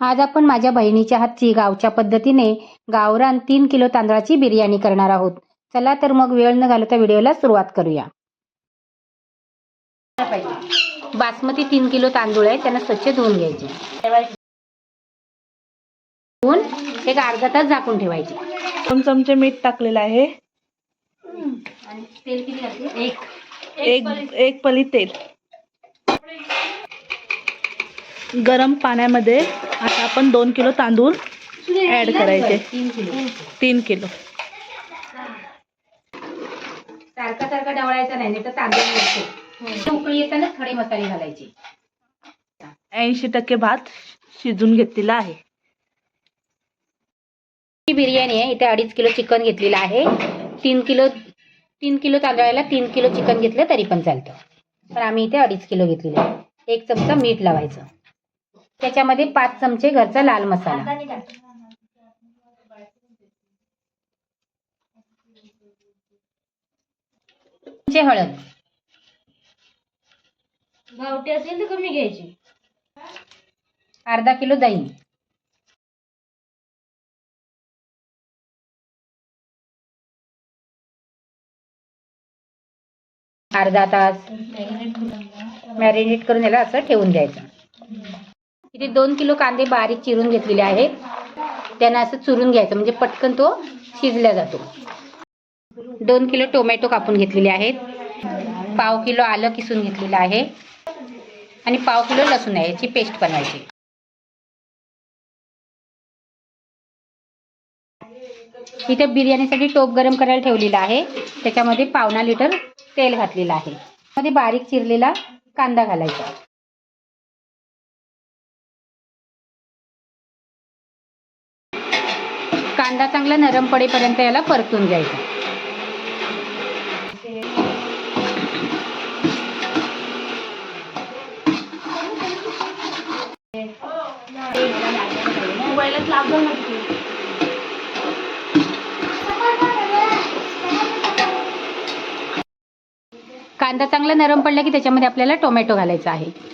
आज आपण माझ्या बहिणीच्या हातची गावच्या पद्धतीने गावरान तीन किलो तांदळाची बिर्याणी करणार आहोत. चला तर मग वेळ न घालवता व्हिडिओला सुरुवात करूया. बासमती तीन किलो तांदूळ आहे त्यांना स्वच्छ धुवून घ्यायचे. धुवून एक अर्धा तास झाकून ठेवायचे. दोन चमचे मीठ टाकलेलं आहे. आणि तेल किती घालते एक. एक एक पली तेल. गरम पाण्यामध्ये आता आपण दोन किलो तांदूळ ऍड करायचे. तीन किलो. सारखा सारखा डवळायचा नाही तर तांदूळ मिळतो उकळी येताना खडे मसाले घालायचे. ऐंशी टक्के भात शिजून घेतलेला आहे. ही बिर्याणी आहे. इथे अडीच किलो चिकन घेतलेलं आहे. तीन किलो तीन किलो तांदळाला तीन किलो चिकन घेतलं तरी पण चालतं. पण आम्ही इथे अडीच किलो घेतलेलं आहे. एक चमचा मीठ लावायचं. त्याच्यामध्ये पाच चमचे घरचा लाल मसाला. हळद. गावठी असेल तर कमी घ्यायची. अर्धा किलो दही. अर्धा तास मॅरिनेट करून याला असं ठेवून द्यायचं. इथे दोन किलो कांदे बारीक चिरून घेतलेले आहेत. त्यांना असं चुरून घ्यायचं म्हणजे पटकन तो शिजला जातो. दोन किलो टोमॅटो कापून घेतलेले आहेत. पाव किलो आलं किसून घेतलेलं आहे. आणि पाव किलो लसूण आहे याची पेस्ट बनवायची. इथे बिर्याणीसाठी टोप गरम करायला ठेवलेला आहे. त्याच्यामध्ये पावणा लिटर तेल घातलेलं आहे. मध्ये बारीक चिरलेला कांदा घालायचा. कांदा चांगला नरम पडेपर्यंत याला परतून घ्यायचा. कांदा चांगला नरम पडला की त्याच्यामध्ये आपल्याला टोमॅटो घालायचा आहे.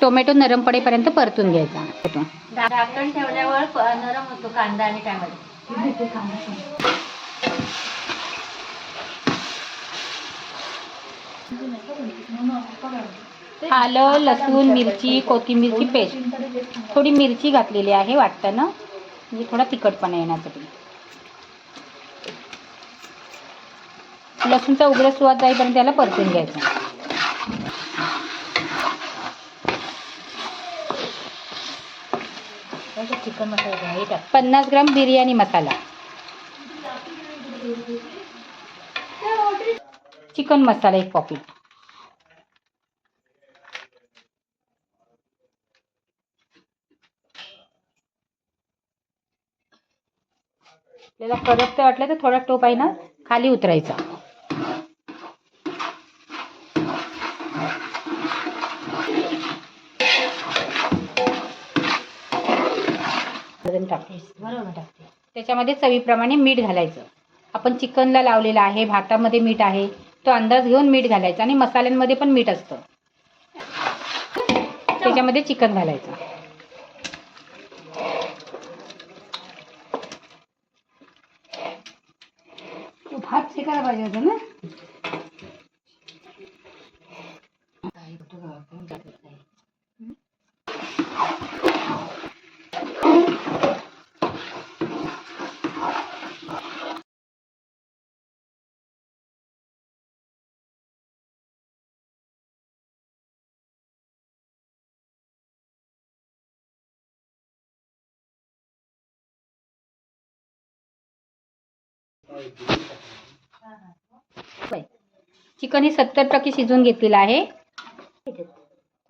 टोमॅटो नरम पडेपर्यंत परतून घ्यायचा. झाकण ठेवल्यावर प- नरम होतो कांदा आणि टॅमॅटो. आलं लसूण मिरची कोथिंबीरची पेस्ट. थोडी मिरची घातलेली आहे वाटताना. म्हणजे थोडा तिखटपणा येण्यासाठी. लसूणचा उघड सुवाद जाईपर्यंत त्याला परतून घ्यायचा. चिकन मसाला हे टाक पन्नास ग्राम बिर्याणी मसाला. चिकन मसाला एक पॉकेट आपल्याला करपतं वाटलं तर थोडा टोप आहे ना खाली उतरायचा. टाकते बरोबर टाकते त्याच्यामध्ये चवीप्रमाणे मीठ घालायचं. आपण चिकनला लावलेलं आहे भातामध्ये मीठ आहे तो अंदाज घेऊन मीठ घालायचा आणि मसाल्यांमध्ये पण मीठ असतं. त्याच्यामध्ये चिकन घालायचं. भात शिकायला पाहिजे होतं ना? चिकन हे सत्तर टक्के शिजून घेतलेलं आहे.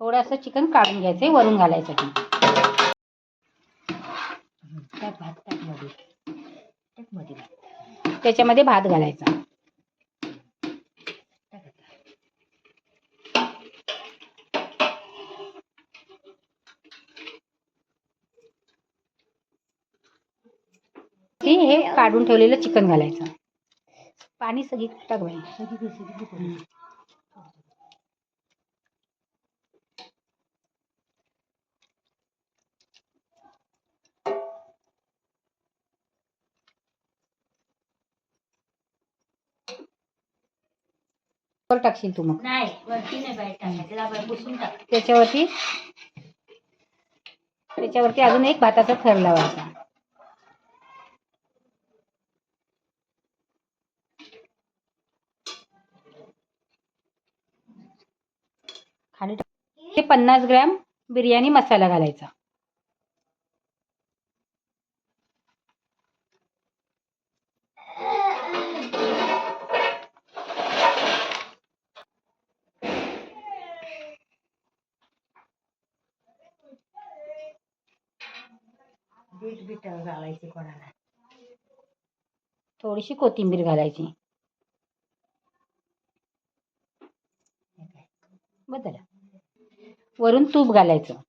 थोडंसं चिकन काढून घ्यायचं वरून घालायसाठी. भात. त्याच्यामध्ये भात घालायचा. की हे काढ काढून ठेवलेलं चिकन घालायचं. पाणी सगळी टाक बाई. वर टाकशील तू मग. नाही वरती नाही बाहेर टाकायचं. त्याला बाहेर पुसून टाक. त्याच्यावरती त्याच्यावरती अजून एक भाताचा थर लावायचा खाली टाक. ते पन्नास ग्रॅम बिर्याणी मसाला घालायचा. कोणाला? थोडीशी कोथिंबीर घालायची. बदल. वरून तूप घालायचं.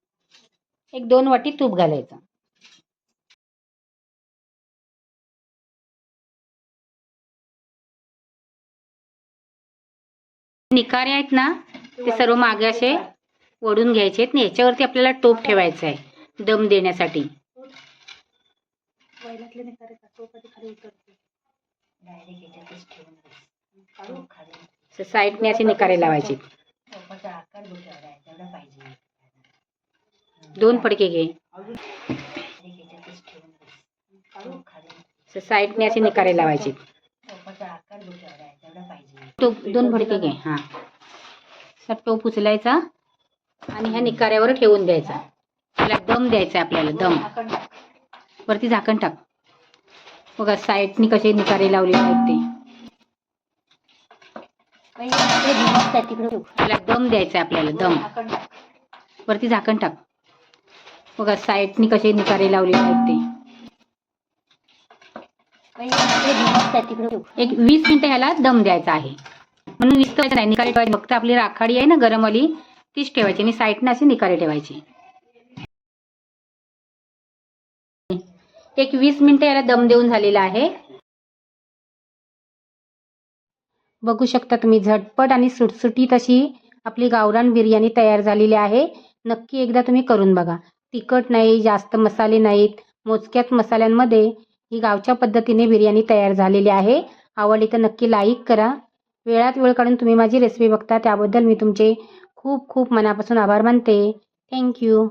एक दोन वाटी तूप घालायचं. निकारे आहेत ना ते सर्व मागे असे ओढून घ्यायचे आहेत ना याच्यावरती आपल्याला टोप ठेवायचं आहे दम देण्यासाठी. साईडने असे निकारे लावायचे टोपाचा आकार बघ केवढा आहे तेवढा पाहिजे दोन फडके घे. डायरेक्ट साईडने असे निकारे लावायचे. टोप दोन फडके घे हा. असा टोप उचलायचा आणि ह्या निकाऱ्यावर ठेवून द्यायचा. त्याला दम द्यायचा आहे आपल्याला दम. वरती झाकण टाक. बघा साईडने कसे निकारे लावले आहेत ते. त्याला दम द्यायचा आहे आपल्याला दम. वरती झाकण टाक. बघा साईडनी कसे निकारे लावलेले आहेत ते. एक वीस मिनिटं ह्याला दम द्यायचा आहे. म्हणून वीस ठेवायचं नाही निकाली ठेवायची. फक्त आपली राखाडी आहे ना गरमवाली तीच ठेवायची आणि साईडने अशी निकाली ठेवायची. एक वीस मिनिटं याला दम देऊन झालेला आहे. बघू शकता तुम्ही झटपट आणि सुटसुटीत अशी आपली गावरान बिर्याणी तयार झालेली आहे. नक्की एकदा तुम्ही करून बघा. तिखट नाही जास्त मसाले नाहीत. मोजक्यात मसाल्यांमध्ये ही गावच्या पद्धतीने बिर्याणी तयार झालेली आहे. आवडली तर नक्की लाईक करा. वेळात वेळ काढून तुम्ही माझी रेसिपी बघता त्याबद्दल मी तुमचे खूप खूप मनापासून आभार मानते. थँक्यू